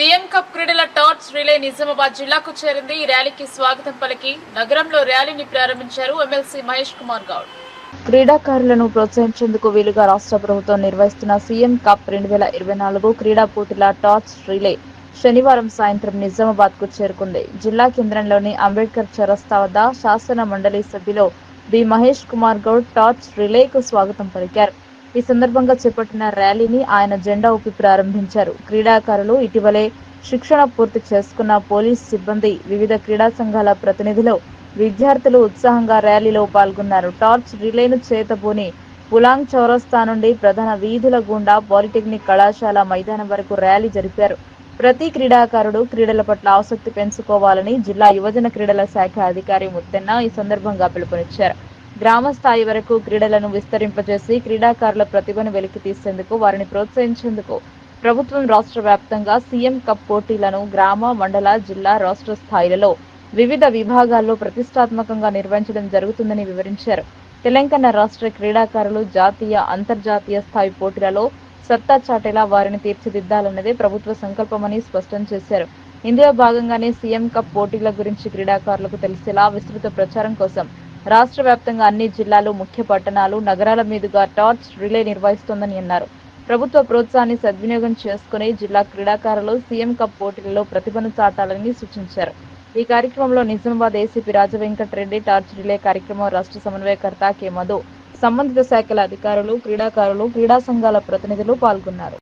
CM cup క్రీడల torch relay Nizamabad జిల్లాకు చేరింది. ఈ ర్యాలీకి స్వాగతం పలికి నగరంలో ర్యాలీని ప్రారంభించారు ఎమ్మెల్సీ మహేష్ కుమార్ గౌడ్. క్రీడాకారులను ప్రోత్సహించేందుకు వీలుగా రాష్ట్ర ప్రభుత్వం నిర్వహిస్తున్న సీఎం కప్ రెండు వేల ఇరవై నాలుగు క్రీడా పోటీల టార్చ్ రిలే శనివారం సాయంత్రం నిజామాబాద్కు చేరుకుంది. జిల్లా కేంద్రంలోని అంబేద్కర్ చరస్తా వద్ద శాసన మండలి సభ్యులు బి మహేష్ కుమార్ గౌడ్ టార్చ్ రిలేకు స్వాగతం పలికారు. ఈ సందర్భంగా చేపట్టిన ర్యాలీని ఆయన జెండా ఊపి ప్రారంభించారు. క్రీడాకారులు ఇటీవలే శిక్షణ పూర్తి చేసుకున్న పోలీస్ సిబ్బంది వివిధ క్రీడా సంఘాల ప్రతినిధులు విద్యార్థులు ఉత్సాహంగా ర్యాలీలో పాల్గొన్నారు. టార్చ్ రిలేను చేతబూని పులాంగ్ చౌరస్తా నుండి ప్రధాన వీధుల గుండా పాలిటెక్నిక్ కళాశాల మైదానం వరకు ర్యాలీ జరిపారు. ప్రతి క్రీడాకారుడు క్రీడల పట్ల ఆసక్తి పెంచుకోవాలని జిల్లా యువజన క్రీడల శాఖ అధికారి ముత్తెన్న ఈ సందర్భంగా పిలుపునిచ్చారు. గ్రామ స్థాయి వరకు క్రీడలను విస్తరింపజేసి క్రీడాకారుల ప్రతిభను వెలికి తీసేందుకు వారిని ప్రోత్సహించేందుకు ప్రభుత్వం రాష్ట్ర వ్యాప్తంగా సీఎం కప్ పోటీలను గ్రామ మండల జిల్లా రాష్ట్ర స్థాయిలలో వివిధ విభాగాల్లో ప్రతిష్టాత్మకంగా నిర్వహించడం జరుగుతుందని వివరించారు. తెలంగాణ రాష్ట్ర క్రీడాకారులు జాతీయ అంతర్జాతీయ స్థాయి పోటీలలో సత్తా చాటేలా వారిని తీర్చిదిద్దాలన్నదే ప్రభుత్వ సంకల్పమని స్పష్టం చేశారు. ఇందులో భాగంగానే సీఎం కప్ పోటీల గురించి క్రీడాకారులకు తెలిసేలా విస్తృత ప్రచారం కోసం రాష్ట్ర వ్యాప్తంగా అన్ని జిల్లాలు ముఖ్య పట్టణాలు నగరాల మీదుగా టార్చ్ రిలే నిర్వహిస్తోందని అన్నారు. ప్రభుత్వ ప్రోత్సాహాన్ని సద్వినియోగం చేసుకుని జిల్లా క్రీడాకారులు సీఎం కప్ పోటీలలో ప్రతిభను చాటాలని సూచించారు. ఈ కార్యక్రమంలో Nizamabad ACP Rajavenkat Reddy torch relay కార్యక్రమం రాష్ట్ర సమన్వయకర్త కె మధు సంబంధిత శాఖల అధికారులు క్రీడాకారులు క్రీడా సంఘాల ప్రతినిధులు పాల్గొన్నారు.